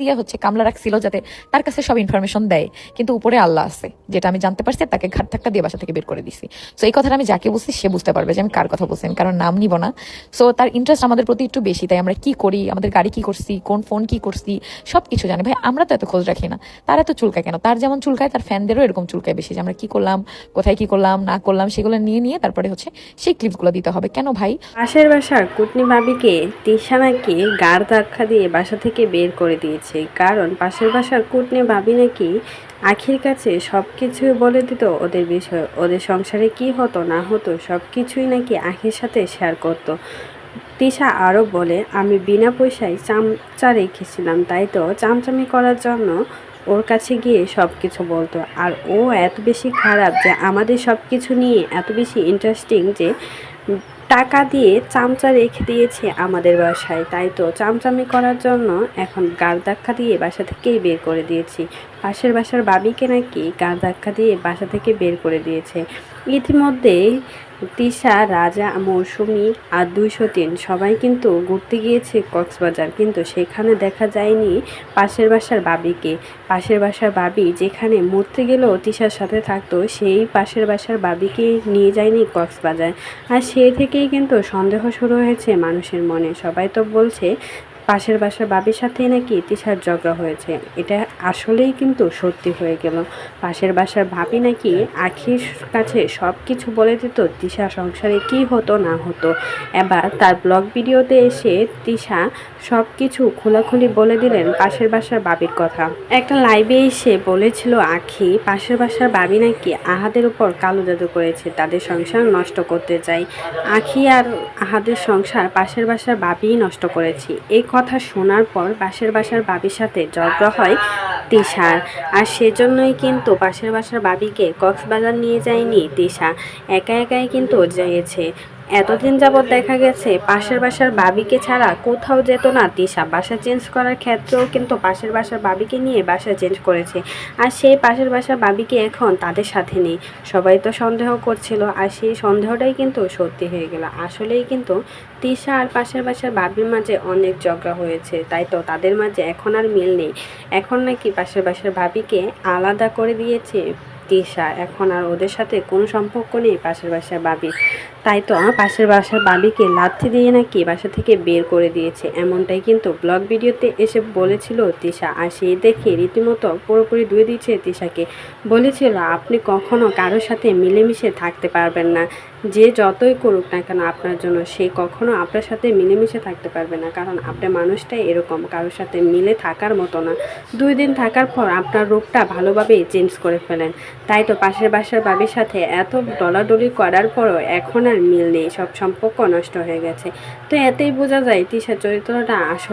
দিয়ে হচ্ছে কামলা রাখছিল যাতে তার কাছে সব ইনফরমেশন দেয়। কিন্তু উপরে আল্লাহ আছে, যেটা আমি জানতে পারছি, তাকে ঘাট ধাক্কা দিয়ে বাসা থেকে বের করে দিছি। সো এই কথাটা আমি যাকে বলছি, সে বুঝতে পারবে যে আমি কার কথা বলছি, আমি কারণ নাম নিব না। সো তার ইন্টারেস্ট আমাদের প্রতি একটু বেশি, তাই আমরা কি করি, আমাদের গাড়ি কি করছি, কোন ফোন কি করছি সব কিছু জানি। ভাই, আমরা তো এত খোঁজ রাখি না। তার এত চুলকায় কেন? তার যেমন চুলকায়, তার ফ্যানদেরও এরকম চুলকায় বেশি যে আমরা কি করলাম, কোথায় কি করলাম, না করলাম, সেগুলো নিয়ে নিয়ে তারপরে হচ্ছে সেই ক্লিপগুলো দিতে হবে। কেন ভাই? পাশের বাসার কুটনি ভাবিকে তিশা নাকি গাড় ধাক্কা দিয়ে বাসা থেকে বের করে দিয়েছে। কারণ পাশের বাসার কুটনি ভাবি নাকি আখির কাছে সব কিছুই বলে দিত ওদের বিষয়, ওদের সংসারে কি হতো, না হতো সব কিছুই নাকি আখির সাথে শেয়ার করতো। তিশা আরও বলে, আমি বিনা পয়সায় চামচা রেখেছিলাম, তাই তো? চামচামি করার জন্য ওর কাছে গিয়ে সব কিছু বলতো। আর ও এত বেশি খারাপ যে আমাদের সব কিছু নিয়ে এত বেশি ইন্টারেস্টিং যে টাকা দিয়ে চামচা রেখে দিয়েছে আমাদের বাসায়, তাই তো? চামচামি করার জন্য এখন গার ধাক্কা দিয়ে বাসা থেকেই বের করে দিয়েছি। পাশের বাসার বাবিকে নাকি গার ধাক্কা দিয়ে বাসা থেকে বের করে দিয়েছে। ইতিমধ্যেই তিশা, রাজা, মৌসুমি আর দুইশো তিন সবাই কিন্তু ঘুরতে গিয়েছে কক্সবাজার। কিন্তু সেখানে দেখা যায়নি পাশের বাসার বাবিকে। পাশের বাসার বাবি যেখানে মরতে গেলেও তিশার সাথে থাকতো, সেই পাশের বাসার বাবিকে নিয়ে যায়নি কক্সবাজার। আর সে থেকেই কিন্তু সন্দেহ শুরু হয়েছে মানুষের মনে। সবাই তো বলছে পাশের বাসার বাবির সাথেই নাকি তিশার ঝগড়া হয়েছে। এটা আসলেই কিন্তু সত্যি হয়ে গেল। পাশের বাসার ভাবি নাকি আখির কাছে সব কিছু বলে দিত, তিশা সংসারে কি হতো, না হতো। এবার তার ব্লগ ভিডিওতে এসে তিশা সব কিছু খোলাখুলি বলে দিলেন পাশের বাসার বাবির কথা। একটা লাইভে এসে বলেছিল আখি, পাশের বাসার বাবি নাকি আহাদের উপর কালো জাদু করেছে, তাদের সংসার নষ্ট করতে চাই। আখি আর আহাদের সংসার পাশের বাসার বাবিই নষ্ট করেছি। এই কথা শোনার পর পাশের বাসার বাবির সাথে ঝগড়া হয় তিশার। আর সেজন্যই কিন্তু পাশের বাসার বাবিকে কক্সবাজার নিয়ে যায়নি তিশা। একা একাই কিন্তু যেয়েছে এতদিন যাবৎ দেখা গেছে, পাশের বাসার বাবিকে ছাড়া কোথাও যেত না তিশা। বাসা চেঞ্জ করার ক্ষেত্রেও কিন্তু পাশের বাসার বাবিকে নিয়ে বাসা চেঞ্জ করেছে। আর সেই পাশের বাসার বাবিকে এখন তাদের সাথে নেই। সবাই তো সন্দেহ করছিল, আর সেই সন্দেহটাই কিন্তু সত্যি হয়ে গেল। আসলেই কিন্তু তিশা আর পাশের বাসার বাবির মাঝে অনেক ঝগড়া হয়েছে, তাই তো তাদের মাঝে এখন আর মিল নেই। এখন নাকি পাশের বাসার বাবিকে আলাদা করে দিয়েছে তিশা। এখন আর ওদের সাথে কোনো সম্পর্ক নেই পাশের বাসার বাবি তাই তো আমার পাশের বাসার বাবিকে লাথি দিয়ে নাকি বাসা থেকে বের করে দিয়েছে। এমনটাই কিন্তু ব্লগ ভিডিওতে এসে বলেছিল তিশা। আর সেই দেখে রীতিমতো পুরোপুরি ধুয়ে দিয়েছে তিশাকে। বলেছিল, আপনি কখনো কারোর সাথে মিলেমিশে থাকতে পারবেন না। যে যতই করুক না কেন আপনার জন্য, সে কখনো আপনার সাথে মিলেমিশে থাকতে পারবে না। কারণ আপনার মানুষটাই এরকম, কারোর সাথে মিলে থাকার মতো না। দুই দিন থাকার পর আপনার রূপটা ভালোভাবেই চেঞ্জ করে ফেলেন। তাই তো পাশের বাসার বাবির সাথে এত ডলাডলি করার পরও এখন আর মিল নেই, সব সম্পর্ক নষ্ট হয়ে গেছে। তো এতেই বোঝা যায়, তিশার চরিত্রটা আসলে